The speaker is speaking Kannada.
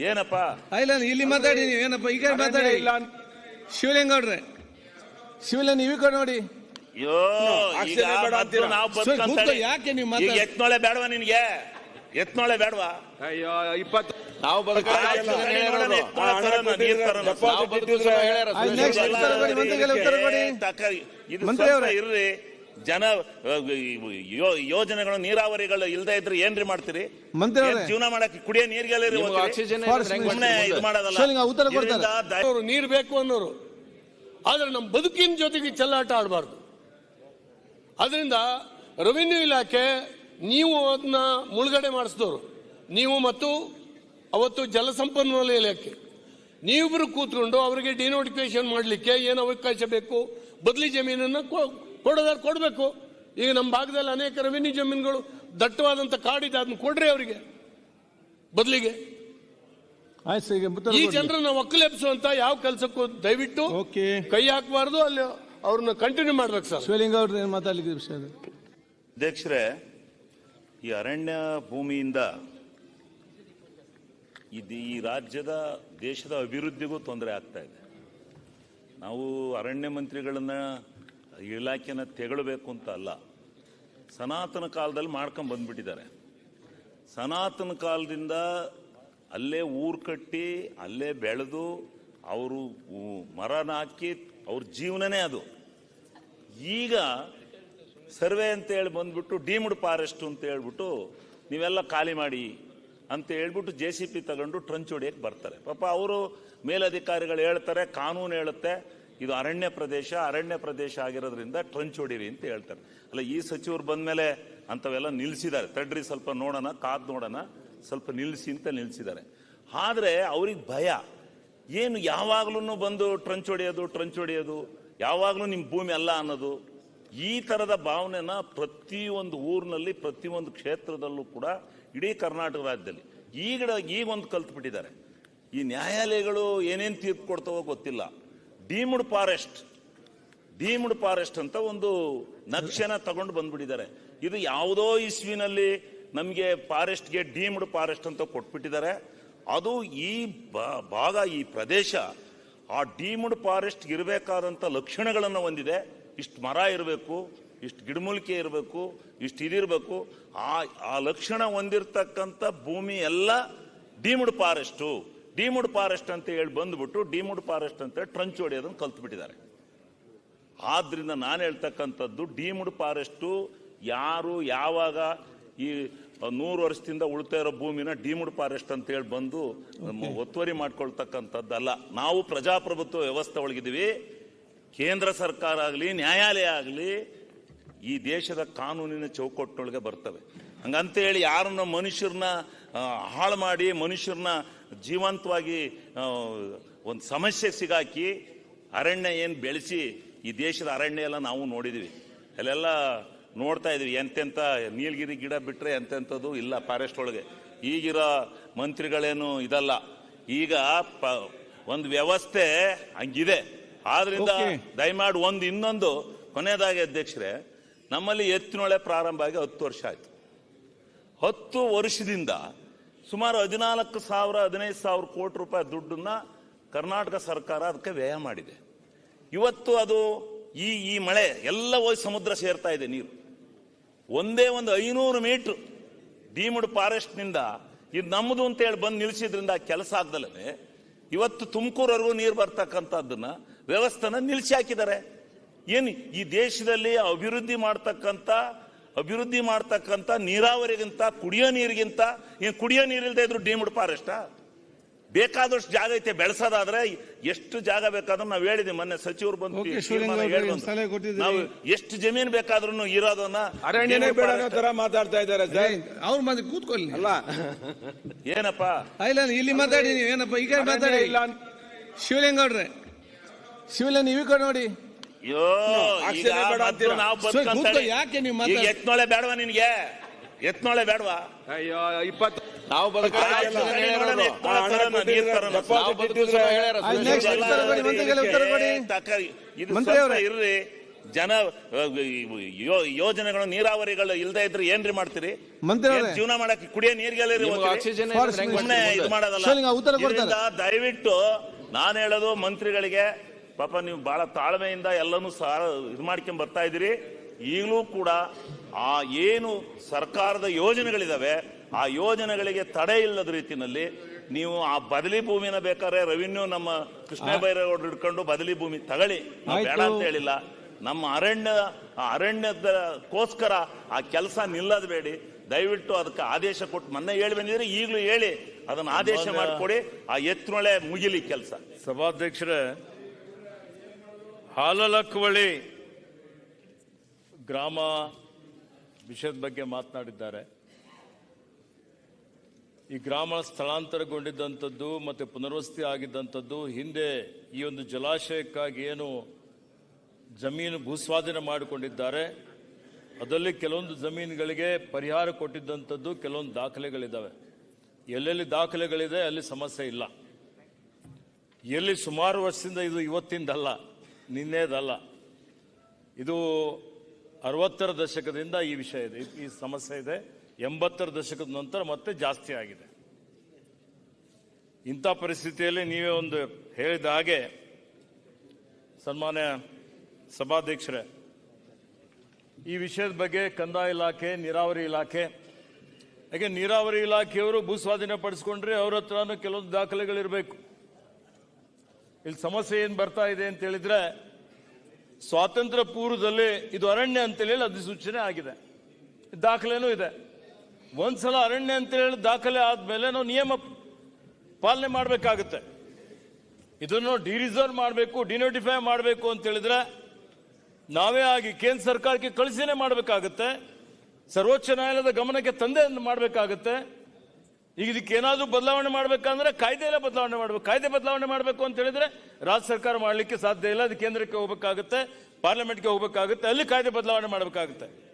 ಏನಪ್ಪ? ಇಲ್ಲ ಇಲ್ಲಿ ಮಾತಾಡಿ ನೀವು. ಏನಪ್ಪ ಈಗ ಕಡೆ ಮಾತಾಡಿ. ಇಲ್ಲ ಶಿವಲಿಂಗೌಡ್ರೆ ಶಿವಲಿಂಗ ನೀವು ಕಡೆ ನೋಡಿ. ಅಯ್ಯೋ ಈಗ? ನಾವು ಸರ್, ಬದುಕಂತ ಕೂತ್ಕೊ, ಯಾಕೆ ನೀವು ಈಗ ಮಾತಾಡ್- ಎತ್ನೊಳೆ ಬೇಡವಾ ನಿನ್ಗೆ? ಎತ್ನೊಳೆ ಬೇಡವಾ? ಅಯ್ಯೋ ಇಪ್ಪತ್ತು ನಾವು ಬದುಕಲ್ಲ ನಾವು ಬದುಕು ಇಟ್ಟಿದ್ರೆ ಸಹ ಆಯ್ತು, next ಉತ್ತರ ಕೊಡಿ, ಮಂತ್ರಿಗಳ ಉತ್ತರ ಕೊಡಿ. ಇದು ಮಂತ್ರಿ ಸ್ವಲ್ಪ ಅವರೇ. ಇರ್ರಿ. ಜನ ಯೋ- ಯೋಜನೆಗಳು ನೀರಾವರಿಗಳು ಇಲ್ದೇ ಇದ್ರೆ ಏನ್ರಿ ಮಾಡ್ತೀರಿ? ಮಂತ್ರಿ ಜೀವನ ಮಾಡಕ್ಕೆ ಕುಡಿಯೋ ನೀರ್ ನಿಮ್ಗೆ ಆಕ್ಸಿಜನ್ Forest ಹೆಂಗ್ ಸುಮ್ಮನೆ ಮಾಡ್ತೀರಿ ಇದು ಮುಂದೆ? ಮಾಡೋದಲ್ಲ. ಶಿವಲಿಂಗ ಉತ್ತರ ಕೊಡ್ತಾರೆ. ಇದರಿಂದ ದ- ಅವರು ನೀರು ಬೇಕು ಅನ್ನೋರು. ಆದ್ರೆ ನಮ್ಮ ಬದುಕಿನ ಜೊತೆಗೆ ಚೆಲ್ಲಾಟ ಆಡಬಾರ್ದು. ಅದರಿಂದ ರೆವಿನ್ಯೂ ಇಲಾಖೆ ನೀವು ಅದನ್ನ ಮುಳುಗಡೆ ಮಾಡಿಸಿದವರು. ನೀವು ಮತ್ತು ಅವತ್ತು ಜಲಸಂಪನ್ಮೂಲ ಇಲಾಖೆ. ನೀವಿಬ್ರು ಕೂತ್ಕೊಂಡು ಅವರಿಗೆ ಡಿನೋಟಿಫಿಕೇಶನ್ ಮಾಡಲಿಕ್ಕೆ ಏನು ಅವಕಾಶ ಬೇಕು? ಬದಲಿ ಜಮೀನನ್ನು ಕೊ- ಕೊಡೋದಾದ್ರೆ ಕೊಡಬೇಕು. ಈಗ ನಮ್ಮ ಭಾಗದಲ್ಲಿ ಅನೇಕ ರೆವಿನ್ಯೂ ಜಮೀನುಗಳು ದಟ್ಟವಾದಂಥ ಕಾಡಿದೆ ಅದನ್ನ ಕೊಡ್ರಿ ಅವರಿಗೆ ಬದಲಿಗೆ. ಆಯ್ತು ಸರ್, ಈಗ ಈ. ಜನರನ್ನ ಒಕ್ಕಲೆಬ್ಸುವಂತ ಯಾವ ಕೆಲಸಕ್ಕೂ ದಯವಿಟ್ಟು ಓಕೆ. ಕೈ ಹಾಕಬಾರ್ದು ಅಲ್ಲಿ ಅವ್ರನ್ನ ಕಂಟಿನ್ಯೂ ಮಾಡ್ಬೇಕು ಸರ್. ಶಿವಲಿಂಗ ಏನು ಮಾತಾಡಲಿಕ್ಕೆ ವಿಷಯ? ಅಧ್ಯಕ್ಷರೇ ಈ ಅರಣ್ಯ ಭೂಮಿಯಿಂದ ಇದು ಈ ರಾಜ್ಯದ ದೇಶದ ಅಭಿವೃದ್ಧಿಗೂ ತೊಂದರೆ ಆಗ್ತಾ ಇದೆ. ನಾವು ಅರಣ್ಯ ಮಂತ್ರಿಗಳನ್ನ ಇಲಾಖೆನ ತೆಗಳಬೇಕು ಅಂತ ಅಲ್ಲ, ಸನಾತನ ಕಾಲದಲ್ಲಿ ಮಾಡ್ಕೊಂಡು ಬಂದ್ಬಿಟ್ಟಿದ್ದಾರೆ. ಸನಾತನ ಕಾಲದಿಂದ ಅಲ್ಲೇ ಊರು ಕಟ್ಟಿ, ಅಲ್ಲೇ ಬೆಳೆದು ಅವರು ಮರನ ಹಾಕಿ ಅವ್ರ ಜೀವನನೇ ಅದು. ಈಗ ಸರ್ವೆ ಅಂತ ಹೇಳಿ ಬಂದ್ಬಿಟ್ಟು ಡೀಮ್ಡ್ ಫಾರೆಸ್ಟ್ ಅಂತ ಹೇಳ್ಬಿಟ್ಟು ನೀವೆಲ್ಲ ಖಾಲಿ ಮಾಡಿ ಅಂತ ಹೇಳ್ಬಿಟ್ಟು ಜೆ ಸಿ ಪಿ ತಗೊಂಡು ಟ್ರಂಚ್ ಹೊಡಿಯಕ್ಕೆ ಬರ್ತಾರೆ. ಪಾಪ ಅವರು ಮೇಲಧಿಕಾರಿಗಳು ಹೇಳ್ತಾರೆ, ಕಾನೂನು ಹೇಳುತ್ತೆ ಇದು ಅರಣ್ಯ ಪ್ರದೇಶ ಅರಣ್ಯ ಪ್ರದೇಶ ಆಗಿರೋದ್ರಿಂದ ಟ್ರಂಚ್ ಹೊಡಿರಿ ಅಂತ ಹೇಳ್ತಾರೆ. ಅಲ್ಲ, ಈ ಸಚಿವರು ಬಂದ್ಮೇಲೆ ಅಂಥವೆಲ್ಲ ನಿಲ್ಲಿಸಿದ್ದಾರೆ ತಡ್ರಿ ಸ್ವಲ್ಪ ನೋಡೋಣ, ಕಾದ್ ನೋಡೋಣ, ಸ್ವಲ್ಪ ನಿಲ್ಲಿಸಿ ಅಂತ ನಿಲ್ಲಿಸಿದ್ದಾರೆ ಆದರೆ ಅವ್ರಿಗೆ ಭಯ. ಏನು ಯಾವಾಗಲೂ ಬಂದು ಟ್ರಂಚ್ ಹೊಡೆಯೋದು ಟ್ರಂಚ್ ಹೊಡೆಯೋದು ಯಾವಾಗಲೂ ನಿಮ್ಮ ಭೂಮಿ ಅಲ್ಲ ಅನ್ನೋದು. ಈ ಥರದ ಭಾವನೆನ ಪ್ರತಿಯೊಂದು ಊರಿನಲ್ಲಿ, ಪ್ರತಿಯೊಂದು ಕ್ಷೇತ್ರದಲ್ಲೂ ಕೂಡ ಇಡೀ ಕರ್ನಾಟಕ ರಾಜ್ಯದಲ್ಲಿ. ಈಗ ಈಗ ಒಂದು ಕಲ್ತ್ಬಿಟ್ಟಿದ್ದಾರೆ. ಈ ನ್ಯಾಯಾಲಯಗಳು ಏನೇನು ತೀರ್ಪು ಕೊಡ್ತಾವೋ ಗೊತ್ತಿಲ್ಲ. ಡೀಮ್ಡ್ ಫಾರೆಸ್ಟ್ ಡೀಮ್ಡ್ ಫಾರೆಸ್ಟ್ ಅಂತ ಒಂದು ನಕ್ಷೆನ ತಗೊಂಡು ಬಂದ್ಬಿಟ್ಟಿದ್ದಾರೆ. ಇದು ಯಾವುದೋ ಇಸ್ವಿನಲ್ಲಿ ನಮಗೆ ಫಾರೆಸ್ಟ್ಗೆ ಡೀಮ್ಡ್ ಫಾರೆಸ್ಟ್ ಅಂತ ಕೊಟ್ಬಿಟ್ಟಿದ್ದಾರೆ. ಅದು ಈ ಭಾಗ, ಈ ಪ್ರದೇಶ ಆ ಡೀಮ್ಡ್ ಫಾರೆಸ್ಟ್ ಇರಬೇಕಾದಂಥ ಲಕ್ಷಣಗಳನ್ನು ಹೊಂದಿದೆ. ಇಷ್ಟು ಮರ ಇರಬೇಕು, ಇಷ್ಟು ಗಿಡಮೂಲಿಕೆ ಇರಬೇಕು, ಇಷ್ಟು ಇದಿರಬೇಕು. ಆ ಆ ಲಕ್ಷಣ ಹೊಂದಿರತಕ್ಕಂಥ ಭೂಮಿ ಎಲ್ಲ ಡೀಮ್ಡ್ ಫಾರೆಸ್ಟು. ಡೀಮ್ಡ್ ಫಾರೆಸ್ಟ್ ಅಂತ ಹೇಳಿ ಬಂದ್ಬಿಟ್ಟು ಡಿಮುಡ್ ಫಾರೆಸ್ಟ್ ಅಂತ ಟ್ರಂಚ್ ಹೊಡೆಯೋದನ್ನು ಕಲ್ತ್ಬಿಟ್ಟಿದ್ದಾರೆ. ಆದ್ರಿಂದ ನಾನು ಹೇಳ್ತಕ್ಕಂಥದ್ದು ಡಿಮುಡ್ ಫಾರೆಸ್ಟು ಯಾರು ಯಾವಾಗ ಈ ನೂರು ವರ್ಷದಿಂದ ಉಳ್ತಾ ಇರೋ ಭೂಮಿನ ಡಿಮುಡ್ ಫಾರೆಸ್ಟ್ ಅಂತ ಹೇಳಿ ಬಂದು ಒತ್ತುವರಿ ಮಾಡ್ಕೊಳ್ತಕ್ಕಂಥದ್ದಲ್ಲ ನಾವು ಪ್ರಜಾಪ್ರಭುತ್ವ ವ್ಯವಸ್ಥೆ ಒಳಗಿದ್ದೀವಿ. ಕೇಂದ್ರ ಸರ್ಕಾರ ಆಗಲಿ ನ್ಯಾಯಾಲಯ ಆಗಲಿ ಈ ದೇಶದ ಕಾನೂನಿನ ಚೌಕಟ್ಟಿನೊಳಗೆ ಬರ್ತವೆ. ಹಂಗಂತೇಳಿ ಯಾರನ್ನ ಮನುಷ್ಯರನ್ನ ಹಾಳು ಮಾಡಿ ಮನುಷ್ಯರನ್ನ ಜೀವಂತವಾಗಿ ಒಂದು ಸಮಸ್ಯೆ ಸಿಗಾಕಿ ಅರಣ್ಯ ಏನು ಬೆಳೆಸಿ ಈ ದೇಶದ ಅರಣ್ಯ ಎಲ್ಲ ನಾವು ನೋಡಿದ್ವಿ. ಅಲ್ಲೆಲ್ಲ ನೋಡ್ತಾ ಇದ್ವಿ ಎಂತೆಂಥ ನೀಲಗಿರಿ ಗಿಡ ಬಿಟ್ಟರೆ ಎಂತೆಂಥದ್ದು ಇಲ್ಲ ಫಾರೆಸ್ಟ್ ಒಳಗೆ. ಈಗಿರೋ ಮಂತ್ರಿಗಳೇನು ಇದಲ್ಲ. ಈಗ ಪ ಒಂದು ವ್ಯವಸ್ಥೆ ಹಂಗಿದೆ. ಆದ್ರಿಂದ. ದಯಮಾಡಿ ಒಂದು ಇನ್ನೊಂದು ಕೊನೆಯದಾಗಿ ಅಧ್ಯಕ್ಷರೇ ನಮ್ಮಲ್ಲಿ ಎತ್ತಿನೊಳೆ ಪ್ರಾರಂಭ ಆಗಿ ಹತ್ತು ವರ್ಷ ಆಯ್ತು. ಹತ್ತು ವರ್ಷದಿಂದ ಸುಮಾರು ಹದಿನಾಲ್ಕು ಸಾವಿರ, ಹದಿನೈದು ಸಾವಿರ ಕೋಟಿ ರೂಪಾಯಿ ದುಡ್ಡನ್ನ ಕರ್ನಾಟಕ ಸರ್ಕಾರ ಅದಕ್ಕೆ ವ್ಯಯ ಮಾಡಿದೆ. ಇವತ್ತು ಅದು ಈ ಈ ಮಳೆ, ಎಲ್ಲ ಹೋಗಿ ಸಮುದ್ರ ಸೇರ್ತಾ ಇದೆ ನೀರು. ಒಂದೇ ಒಂದು ಐನೂರು ಮೀಟ್ರ್ ಡೀಮ್ಡ್ ಫಾರೆಸ್ಟ್ನಿಂದ ಇದು ನಮ್ಮದು ಅಂತ ಹೇಳಿ ಬಂದು ನಿಲ್ಲಿಸಿದ್ರಿಂದ ಕೆಲಸ ಆಗ್ದಲೇ ಇವತ್ತು ತುಮಕೂರವರೆಗೂ ನೀರು ಬರ್ತಕ್ಕಂಥದ್ದನ್ನ ವ್ಯವಸ್ಥೆನ ನಿಲ್ಲಿಸಿ ಹಾಕಿದ್ದಾರೆ. ಏನು ಈ ದೇಶದಲ್ಲಿ ಅಭಿವೃದ್ಧಿ ಮಾಡ್ತಕ್ಕಂಥ ಅಭಿವೃದ್ಧಿ ಮಾಡ್ತಕ್ಕಂತ ನೀರಾವರಿಗಿಂತ ಕುಡಿಯೋ ನೀರಿಗಿಂತ ಏನು ಕುಡಿಯೋ ನೀರಿಲ್ದೇ ಇದ್ರು ಡೀಮ್ಡ್ ಫಾರೆಸ್ಟಾ ಬೇಕಾದಷ್ಟು ಜಾಗ ಐತೆ ಬೆಳೆಸೋದಾದ್ರೆ ಎಷ್ಟು ಜಾಗ ಬೇಕಾದ್ರೂ ನಾವು ಹೇಳಿದ್ವಿ. ಮೊನ್ನೆ ಸಚಿವರು ಬಂದು ಶಿವಲಿಂಗ. ನಾವು ಎಷ್ಟು ಜಮೀನು ಬೇಕಾದ್ರೂ ಇರೋದನ್ನ ಅರಣ್ಯನೇ ಬೇಡ ಅನ್ನೋ ತರ ಮಾತಾಡ್ತಾ ಇದ್ದಾರೆ ಸರ್. ಅವ್ರು ಮತ್ತೆ ಕೂತ್ಕೊಳ್ಳಿ. ಅಲ್ಲ. ಏನಪ್ಪ? ಇಲ್ಲ ಇಲ್ಲಿ ಮಾತಾಡಿ ನೀವು. ಏನಪ್ಪ? ಈಗ ಮಾತಾಡಿ. ಇಲ್ಲ ಅಂತ ಶಿವಲಿಂಗೌಡ್ರೆ ಶಿವಲಿಂಗ ನೀವು ನೋಡಿ. ಅಯ್ಯೋ ಈಗ ಆಕ್ಷೇಪ ಬೇಡ ಮತ್ತು ಅಂತೀರಾ? ನಾವು ಸರ್, ಬದುಕಂತ ಕೂತ್ಕೊ, ಯಾಕೆ ನೀವು ಈಗ ಮಾತಾಡ್- ಎತ್ನೊಳೆ ಬೇಡವಾ ನಿನ್ಗೆ ಎತ್ನೋಳೆ ಬೇಡವಾ ಅಯ್ಯೋ ಇಪ್ಪತ್ತು ನಾವು ಬದುಕಲ್ಲ ಹೇಳ್ಯಾರ ಆಯ್ತು, ಸುರೇಶ್ next ಉತ್ತರ ಕೊಡಿ, ಮಂತ್ರಿಗಳ ಉತ್ತರ ಕೊಡಿ. ಮಂತ್ರಿ ಅವರೇ. ಇರ್ರಿ ಜನ ಯೋ- ಯೋಜನೆಗಳು ನೀರಾವರಿಗಳು ಇಲ್ದೇ ಇದ್ರೆ ಏನ್ರಿ ಮಾಡ್ತೀರಿ ಮಂತ್ರಿ ಅವ್ರೆ. ಜೀವನ ಮಾಡಕ್ಕೆ ಕುಡಿಯೋ ನೀರಿಗೆಲ್ಲ ನಿಮ್ಗೆ ಆಕ್ಸಿಜನ್ ಇದು? ಮಾಡೋದಲ್ಲ ಉತ್ತರ ಕೊಡ್ತಾರೆ. ಇದರಿಂದ ದಯವಿಟ್ಟು ನಾನು ಹೇಳೋದು ಮಂತ್ರಿಗಳಿಗೆ ಪಾಪ ನೀವು ಬಹಳ ತಾಳ್ಮೆಯಿಂದ ಎಲ್ಲನೂ ಸಾರ ಇದು ಮಾಡ್ಕೊಂಡು ಬರ್ತಾ ಇದ್ದೀರಿ. ಈಗಲೂ ಕೂಡ ಆ ಏನು ಸರ್ಕಾರದ ಯೋಜನೆಗಳಿದ್ದಾವೆ ಆ ಯೋಜನೆಗಳಿಗೆ ತಡೆ ಇಲ್ಲದ ರೀತಿಯಲ್ಲಿ ನೀವು ಆ ಬದಲಿ ಭೂಮಿನ ಬೇಕಾದ್ರೆ ರೆವಿನ್ಯೂ ನಮ್ಮ ಕೃಷ್ಣ ಬೈರೇಗೌಡರು ಹಿಡ್ಕೊಂಡು ಬದಲಿ ಭೂಮಿ ತಗಳಿ ಬೇಡ ಅಂತ ಹೇಳಿಲ್ಲ. ನಮ್ಮ ಅರಣ್ಯ ಆ ಅರಣ್ಯದಕ್ಕೋಸ್ಕರ ಆ ಕೆಲಸ ನಿಲ್ಲದ ಬೇಡಿ. ದಯವಿಟ್ಟು ಅದಕ್ಕೆ ಆದೇಶ ಕೊಟ್ಟು ಮೊನ್ನೆ ಹೇಳಿ ಬಂದಿದ್ರೆ ಈಗಲೂ ಹೇಳಿ. ಅದನ್ನ ಆದೇಶ ಮಾಡಿಕೊಡಿ. ಆ ಎತ್ತುನೊಳೆ ಮುಗಿಲಿ ಕೆಲಸ. ಸಭಾಧ್ಯಕ್ಷರೇ ಹಾಲಲಕ್ಕವಳಿ ಗ್ರಾಮ ವಿಷಯದ ಬಗ್ಗೆ ಮಾತನಾಡಿದ್ದಾರೆ. ಈ ಗ್ರಾಮ ಸ್ಥಳಾಂತರಗೊಂಡಿದ್ದಂಥದ್ದು ಮತ್ತು ಪುನರ್ವಸತಿ ಆಗಿದ್ದಂಥದ್ದು, ಹಿಂದೆ ಈ ಒಂದು ಜಲಾಶಯಕ್ಕಾಗಿ ಏನು ಜಮೀನು ಭೂಸ್ವಾಧೀನ ಮಾಡಿಕೊಂಡಿದ್ದಾರೆ. ಅದರಲ್ಲಿ ಕೆಲವೊಂದು ಜಮೀನುಗಳಿಗೆ ಪರಿಹಾರ ಕೊಟ್ಟಿದ್ದಂಥದ್ದು, ಕೆಲವೊಂದು ದಾಖಲೆಗಳಿದ್ದಾವೆ. ಎಲ್ಲೆಲ್ಲಿ ದಾಖಲೆಗಳಿದೆ, ಅಲ್ಲಿ ಸಮಸ್ಯೆ ಇಲ್ಲ. ಎಲ್ಲಿ ಸುಮಾರು ವರ್ಷದಿಂದ ಇದು ಇವತ್ತಿಂದಲ್ಲ. ನಿನ್ನೆದಲ್ಲ. ಇದು ಅರವತ್ತರ ದಶಕದಿಂದ ಈ ವಿಷಯ ಇದೆ. ಈ ಸಮಸ್ಯೆ ಇದೆ. ಎಂಬತ್ತರ ದಶಕದ ನಂತರ ಮತ್ತೆ ಜಾಸ್ತಿ ಆಗಿದೆ. ಇಂಥ ಪರಿಸ್ಥಿತಿಯಲ್ಲಿ ನೀವೇ ಒಂದು ಹೇಳಿದ ಹಾಗೆ ಸನ್ಮಾನ್ಯ ಸಭಾಧ್ಯಕ್ಷರೇ, ಈ ವಿಷಯದ ಬಗ್ಗೆ ಕಂದಾಯ ಇಲಾಖೆ, ನೀರಾವರಿ ಇಲಾಖೆ, ಹಾಗೆ ನೀರಾವರಿ ಇಲಾಖೆಯವರು ಭೂಸ್ವಾಧೀನ ಪಡಿಸ್ಕೊಂಡ್ರೆ ಅವ್ರ ಹತ್ರನೂ ಕೆಲವೊಂದು ದಾಖಲೆಗಳಿರಬೇಕು. ಇಲ್ಲಿ ಸಮಸ್ಯೆ ಏನು ಬರ್ತಾ ಇದೆ ಅಂತ ಹೇಳಿದ್ರೆ, ಸ್ವಾತಂತ್ರ್ಯ ಪೂರ್ವದಲ್ಲಿ ಇದು ಅರಣ್ಯ ಅಂತೇಳಿ ಅಧಿಸೂಚನೆ ಆಗಿದೆ. ದಾಖಲೆನೂ ಇದೆ. ಒಂದ್ಸಲ ಅರಣ್ಯ ಅಂತೇಳಿ ದಾಖಲೆ ಆದಮೇಲೆ ನಾವು ನಿಯಮ ಪಾಲನೆ ಮಾಡಬೇಕಾಗುತ್ತೆ. ಇದನ್ನು ಡಿರಿಸರ್ವ್ ಮಾಡಬೇಕು, ಡಿನೋಟಿಫೈ ಮಾಡಬೇಕು ಅಂತ ಹೇಳಿದ್ರೆ, ನಾವೇ ಆಗಿ ಕೇಂದ್ರ ಸರ್ಕಾರಕ್ಕೆ ಕಳಿಸಿನೇ ಮಾಡಬೇಕಾಗುತ್ತೆ. ಸರ್ವೋಚ್ಚ ನ್ಯಾಯಾಲಯದ ಗಮನಕ್ಕೆ ತಂದೆ ಮಾಡಬೇಕಾಗುತ್ತೆ. ಈಗ ಇದಕ್ಕೆ ಏನಾದರೂ ಬದಲಾವಣೆ ಮಾಡಬೇಕಂದ್ರೆ ಕಾಯ್ದೆಯಲ್ಲೇ ಬದಲಾವಣೆ ಮಾಡಬೇಕು. ಕಾಯ್ದೆ ಬದಲಾವಣೆ ಮಾಡಬೇಕು ಅಂತ ಹೇಳಿದ್ರೆ ರಾಜ್ಯ ಸರ್ಕಾರ ಮಾಡಲಿಕ್ಕೆ ಸಾಧ್ಯ ಇಲ್ಲ. ಅದು ಕೇಂದ್ರಕ್ಕೆ ಹೋಗಬೇಕಾಗುತ್ತೆ, ಪಾರ್ಲಿಮೆಂಟ್ಗೆ ಹೋಗಬೇಕಾಗುತ್ತೆ, ಅಲ್ಲಿ ಕಾಯ್ದೆ ಬದಲಾವಣೆ ಮಾಡಬೇಕಾಗುತ್ತೆ.